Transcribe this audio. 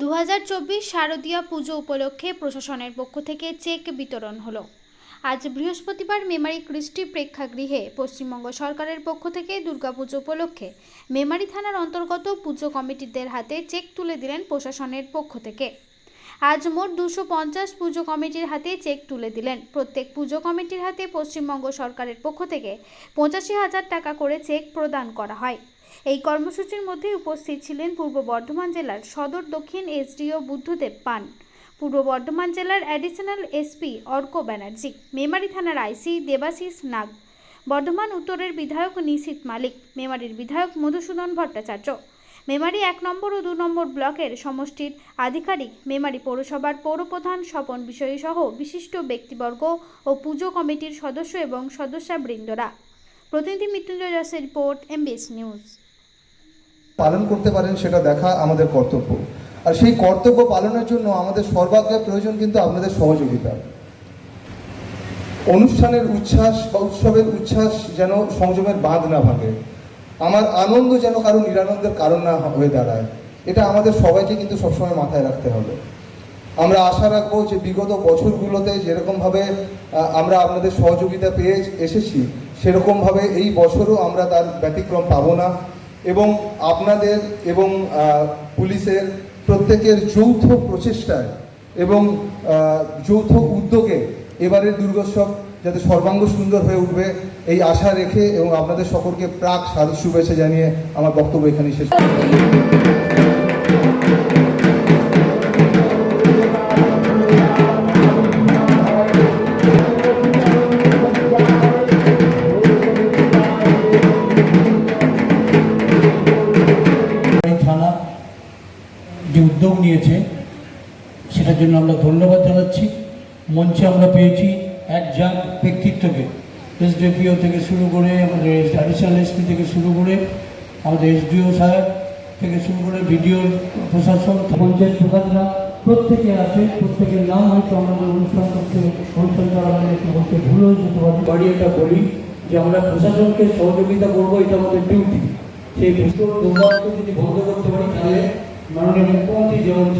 দু শারদীয়া পুজো উপলক্ষে প্রশাসনের পক্ষ থেকে চেক বিতরণ হলো। আজ বৃহস্পতিবার মেমারি কৃষ্টি প্রেক্ষাগৃহে পশ্চিমবঙ্গ সরকারের পক্ষ থেকে দুর্গাপুজো উপলক্ষে মেমারি থানার অন্তর্গত পুজো কমিটিদের হাতে চেক তুলে দিলেন প্রশাসনের পক্ষ থেকে। আজ মোট দুশো পঞ্চাশ পুজো কমিটির হাতে চেক তুলে দিলেন। প্রত্যেক পুজো কমিটির হাতে পশ্চিমবঙ্গ সরকারের পক্ষ থেকে পঁচাশি হাজার টাকা করে চেক প্রদান করা হয়। এই কর্মসূচির মধ্যে উপস্থিত ছিলেন পূর্ব বর্ধমান জেলার সদর দক্ষিণ এসডিও বুদ্ধদেব পান। পূর্ব বর্ধমান জেলার অ্যাডিশনাল এসপি অর্ক ব্যানার্জি, মেমারি থানার আইসি দেবাশিস নাগ, বর্ধমান উত্তরের বিধায়ক নিশীত মালিক, মেমারির বিধায়ক মধুসূদন ভট্টাচার্য। মেমারি এক নম্বর ও দু নম্বর ব্লকের সমষ্টির আধিকারিক মেমারি পৌরসভার পৌরপ্রধান স্বপন বিষয়ী সহ বিশিষ্ট ব্যক্তিবর্গ ও পুজো কমিটির সদস্য এবং সদস্যবৃন্দরা। প্রতিনিধি মৃত্যুঞ্জয় দাসের রিপোর্ট এমবিএস নিউজ পালন করতে পারেন, সেটা দেখা আমাদের কর্তব্য। আর সেই কর্তব্য পালনের জন্য আমাদের সর্বাগ্রে প্রয়োজন কিন্তু আপনাদের সহযোগিতা। অনুষ্ঠানের উচ্ছ্বাস বা উৎসবের উচ্ছ্বাস যেন সংযমের বাঁধ না ভাঙে। আমার আনন্দ যেন কারও নিরানন্দের কারণ না হয়ে দাঁড়ায়। এটা আমাদের সবাইকে কিন্তু সবসময় মাথায় রাখতে হবে। আমরা আশা রাখব যে বিগত বছরগুলোতে যেরকমভাবে আমরা আপনাদের সহযোগিতা পেয়ে এসেছি, সেরকমভাবে এই বছরও আমরা তার ব্যতিক্রম পাবো না। এবং আপনাদের এবং পুলিশের প্রত্যেকের যৌথ প্রচেষ্টায় এবং যৌথ উদ্যোগে এবারের দুর্গোৎসব যাতে সর্বাঙ্গ সুন্দর হয়ে উঠবে, এই আশা রেখে এবং আপনাদের সকলকে প্রাক শারদ শুভেচ্ছা জানিয়ে আমার বক্তব্য এখানে শেষ উদ্যোগ নিয়েছে, সেটার জন্য আমরা ধন্যবাদ জানাচ্ছি। মঞ্চে আমরা পেয়েছি এক যাক ব্যক্তিত্বকে এসডিপিও থেকে শুরু করে, আমাদের অ্যাডিশনাল এসপি থেকে শুরু করে, আমাদের এসডিও সাহেব থেকে শুরু করে, বিডিও প্রশাসন, পঞ্চায়েত প্রধানরা, প্রত্যেকে আছে, প্রত্যেকের নাম হয়তো আমাদের অনুষ্ঠান করতে, অনুষ্ঠান চলাকালীন একটু বলতে ভুল হয়ে যেতে পারে। বাড়ি এটা বলি যে আমরা প্রশাসনকে সহযোগিতা করব, এটা আমাদের ডিউটি সেই দুর্ভাগ্য যদি বন্ধ করতে পারি, তাহলে মাননীয় মুখ্যমন্ত্রী যেমন চান,